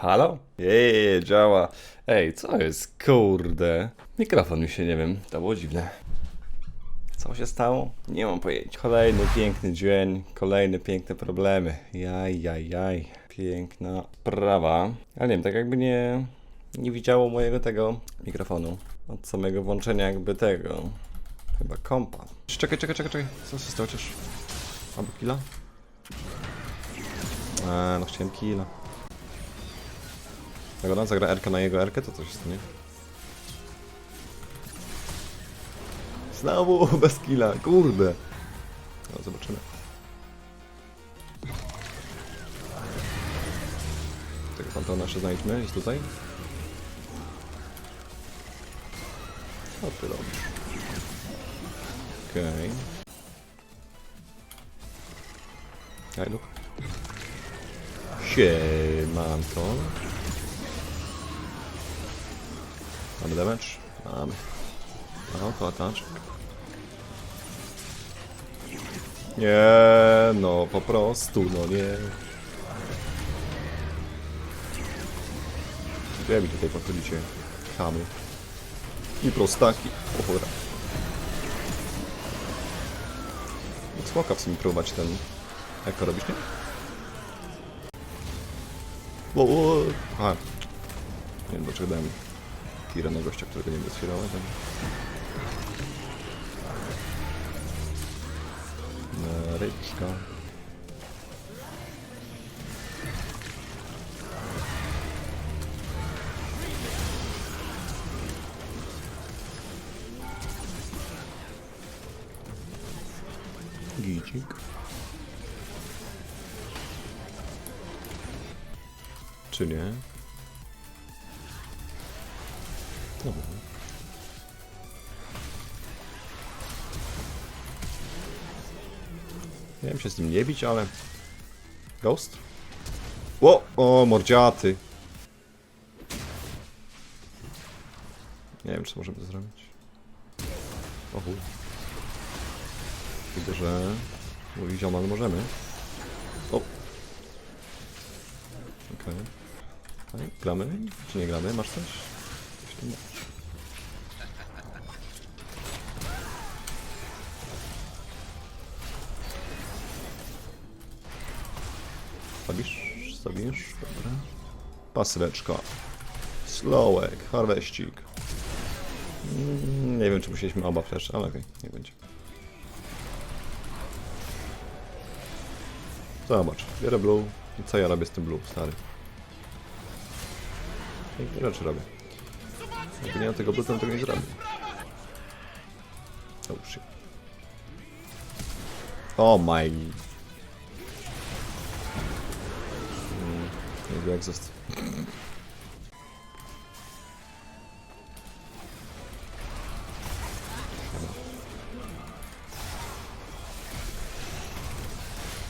Halo? Jej, działa. Ej, co jest? Kurde. Mikrofon mi się, nie wiem, to było dziwne. Co się stało? Nie mam pojęcia. Kolejny piękny dzień, kolejne piękne problemy. Jaj, jaj, jaj. Piękna prawa. Ale nie wiem, tak jakby nie, nie widziało mojego tego mikrofonu. Od samego włączenia jakby tego. Chyba kompa. Czekaj, czekaj, czekaj, czekaj. Co się stało chociaż? Albo killa? A, no chciałem killa. Jak ona zagra Erkę na jego Erkę, to coś stanie. Znowu bez killa, kurde. No, zobaczymy. Tego fantona jeszcze znajdźmy, jest tutaj. Co ty robisz? Okej. Okay. Luke. Siemanko. Mamy damage? Mamy. No, to ataczek. Nie, no po prostu, no nie. Gdzie mi tutaj podchodzicie? Chamy. I prostaki. O cholera. Smoka w sumie próbować ten... Jak to robisz, nie? O, o, a. Nie wiem dlaczego dałem tira na gościa, którego nie będę otwierał, ale... Ryczka. Gicik. Czy nie? Dobra. Nie wiem się z nim nie bić, ale... Ghost? O, o, mordziaty. Nie wiem, czy możemy to zrobić. O chuj. Widzę, że... Mówi ziomal możemy. O! Okej. Okay. Gramy? Czy nie gramy? Masz coś? Zabisz? Zabisz? Dobra. Pasyweczka. Slowek, harweścik. Mm, Nie wiem, czy musieliśmy oba flash, ale okej, nie będzie. Zobacz, biorę blue i co ja robię z tym blue, stary? Jakie rzeczy robię? Jakby nie ma tego blue, to tego nie zrobił. Oh shit. Oh my... Mm, Niezły egzost.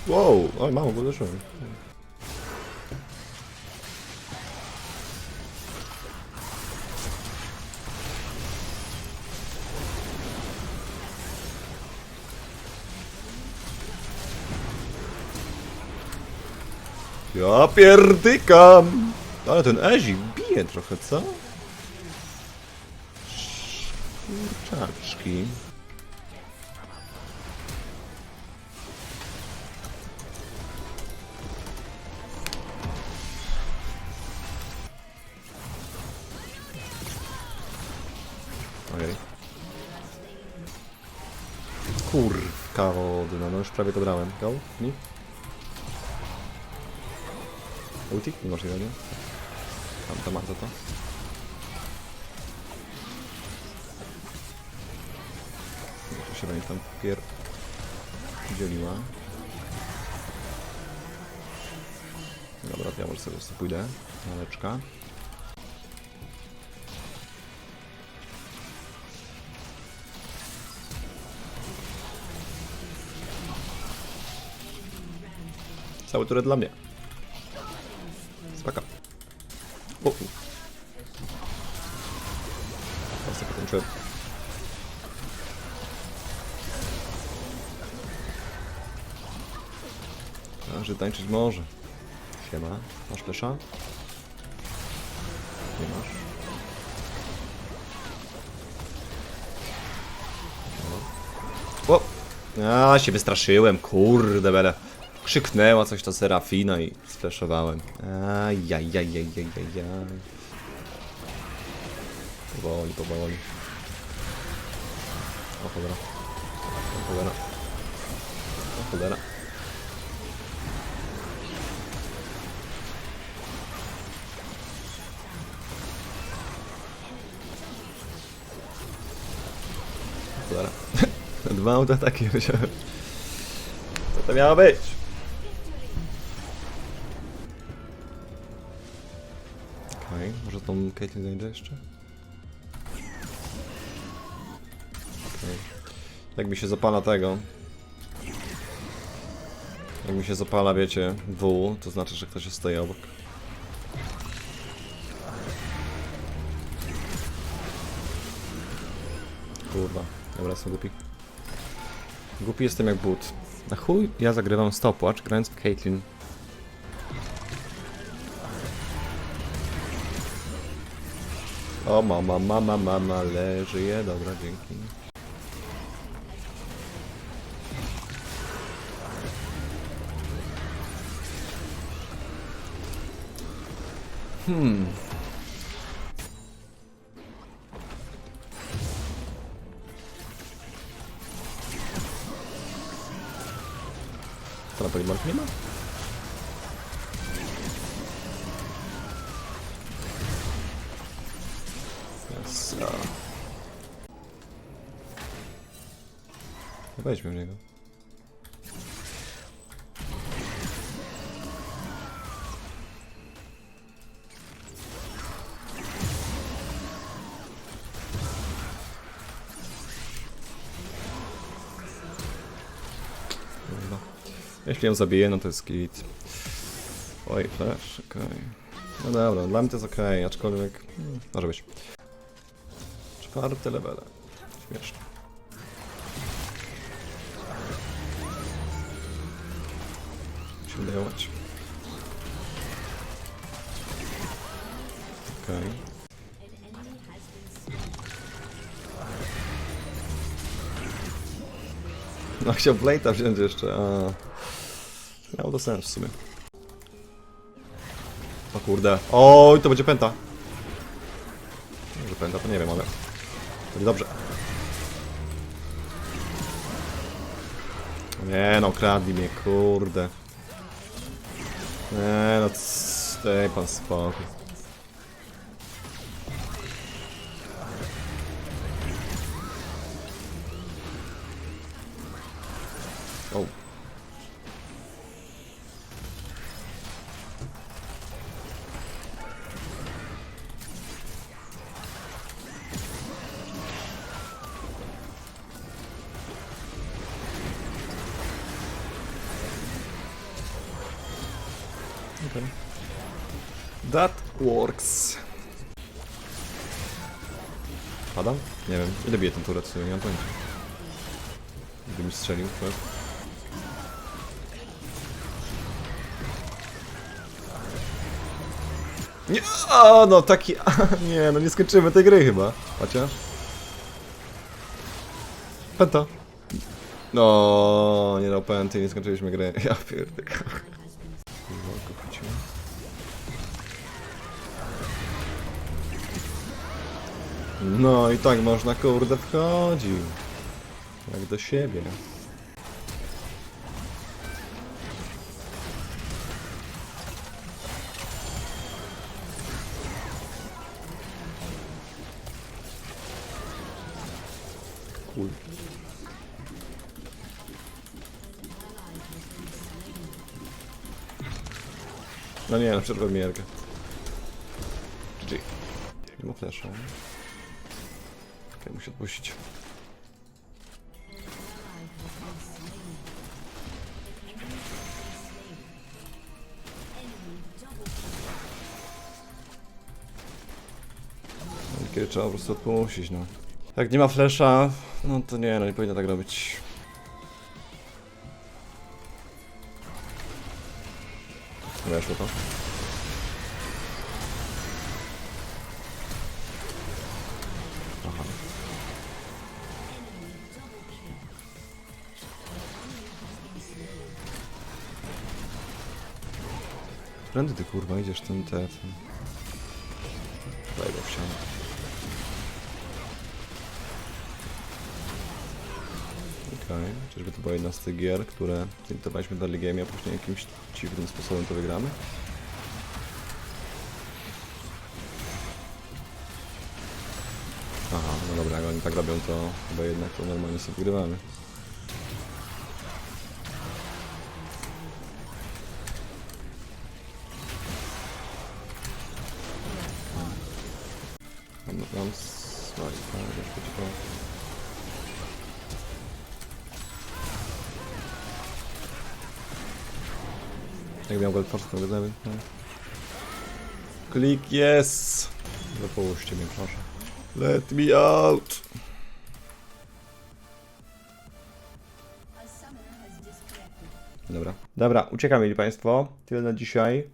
Wow, oj mało go Ja pierdykam! Ale ten Ezi bije trochę, co? Kurczaczki. Ojej. Kurwka wodna, no już prawie to brałem. Go? Nie? Ulti? Niemożliwe, nie? Tam to ma za to. Tu się będzie tam pier... dzieliła. Dobra, to ja może sobie pójdę. Maleczka. Cały turret dla mnie. Sobie pokończyłem. A, że tańczyć może. Siema. Masz flesza? Nie masz. O! A, się wystraszyłem, kurde bele. Krzyknęła coś to Serafina i splashowałem. Ajajajajajajaj. Powoli, powoli. O cholera. O cholera. O cholera. Cholera. Dwa autoataki wziąłem. Co to miało być? Okej, może tą Caitlyn zajdzie jeszcze? Jak mi się zapala tego... Jak mi się zapala, wiecie, W, to znaczy, że ktoś stoi obok. Kurwa, dobra, jestem głupi. Głupi jestem jak but. Na chuj ja zagrywam stopwatch, grając Caitlyn. O, mama, mama, mama, leży je, dobra, dzięki. Hmm. Co na polimorf nie ma? Yes. Wejdźmy w niego. Jeśli ją zabiję, no to jest git. Oj, flash, okej. No dobra, dla mnie to jest okej, aczkolwiek... Hmm, może być. Czwarte levele. Śmieszne. Musimy dajować. Okej. No chciał Blade'a wziąć jeszcze, a... Miało to sens w sumie. O kurde. Oj, to będzie pęta. Może pęta, to nie wiem, ale... Będzie dobrze. Nie no, kradli mnie, kurde. Nie no, daj pan spokój. O. Okay. That works. Padam? Nie wiem. Ile bije ten turet? Nie mam pojęcia. Gdyby mi strzelił, to... Nie, a, no taki, nie, no nie skończymy tej gry chyba, chociaż. Penta. No, nie no, penty, nie skończyliśmy gry, ja pierdolę. No i tak można kurde wchodził. Jak do siebie. No nie, no przerwę mierkę. GG. Nie ma flasha. Okej, muszę odpuścić. No, Kiedy trzeba po prostu odpuścić, no. Jak nie ma flasha, no to nie, no nie powinno tak robić. Weszło to. Aha. Prędy ty kurwa idziesz ten te... ten... Daj go. Okej, czyżby to była jedna z tych gier, które zintowaliśmy dla Legami, a później jakimś dziwnym sposobem to wygramy? Aha, no dobra, jak oni tak robią, to chyba jednak to normalnie sobie wygrywamy. Jak miał Gold Force, to wygląda. No. Klik, yes! Wypuśćcie mnie, proszę. Let me out! Dobra. Dobra, uciekamy, mieli Państwo. Tyle na dzisiaj.